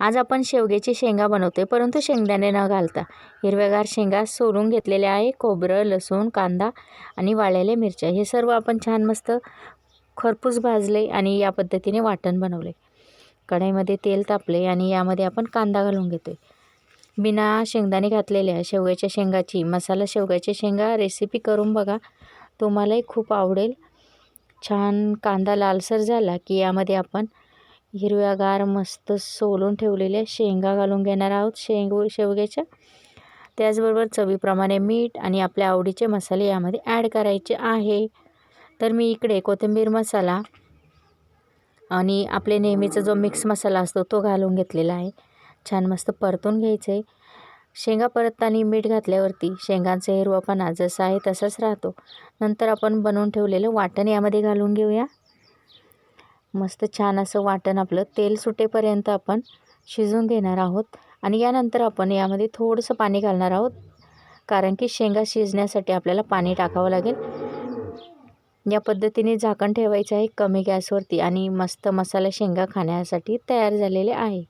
आज आपण शेवग्याची शेंगा बनवतोय. परंतु शेंगदाणे न घालता हिरव्यागार शेंगा सोलून घेतलेल्या आहे. खोबरं लसूण कांदा आणि वाळलेल्या मिरच्या. हे सर्व आपण छान मस्त खरपूस भाजले आणि या पद्धतीने वाटण बनवले. कढईमध्ये तेल तापले आणि यामध्ये आपण कांदा घालून घेतो आहे बिना शेंगदाणे घातलेल्या शेवग्याच्या शेंगाची मसाला शेवग्याच्या शेंगा रेसिपी करून बघा. तुम्हालाही खूप आवडेल. छान कांदा लालसर झाला की यामध्ये आपण हिरव्यागार मस्त सोलून ठेवलेल्या शेंगा घालून घेणार आहोत. शेंग शेवग्याच्या. त्याचबरोबर चवीप्रमाणे मीठ आणि आपल्या आवडीचे मसाले यामध्ये ॲड करायचे आहे. तर मी इकडे कोथिंबीर मसाला आणि आपले नेहमीचा जो मिक्स मसाला असतो तो घालून घेतलेला आहे. छान मस्त परतून घ्यायचं. आहे शेंगा परतताना मीठ घातल्यावरती शेंगांचा हिरवापणा जसा आहे तसाच राहतो. नंतर आपण बनवून ठेवलेलं वाटण यामध्ये घालून घेऊया. मस्त छान असं वाटण आपलं. तेल सुटेपर्यंत आपण शिजवून घेणार आहोत. आणि यानंतर आपण यामध्ये थोडंसं पाणी घालणार आहोत. कारण की शेंगा शिजण्यासाठी आपल्याला पाणी टाकावं लागेल. या पद्धतीने झाकण ठेवायचं आहे कमी गॅसवरती. आणि मस्त मसाला शेंगा खाण्यासाठी तयार झालेले आहे.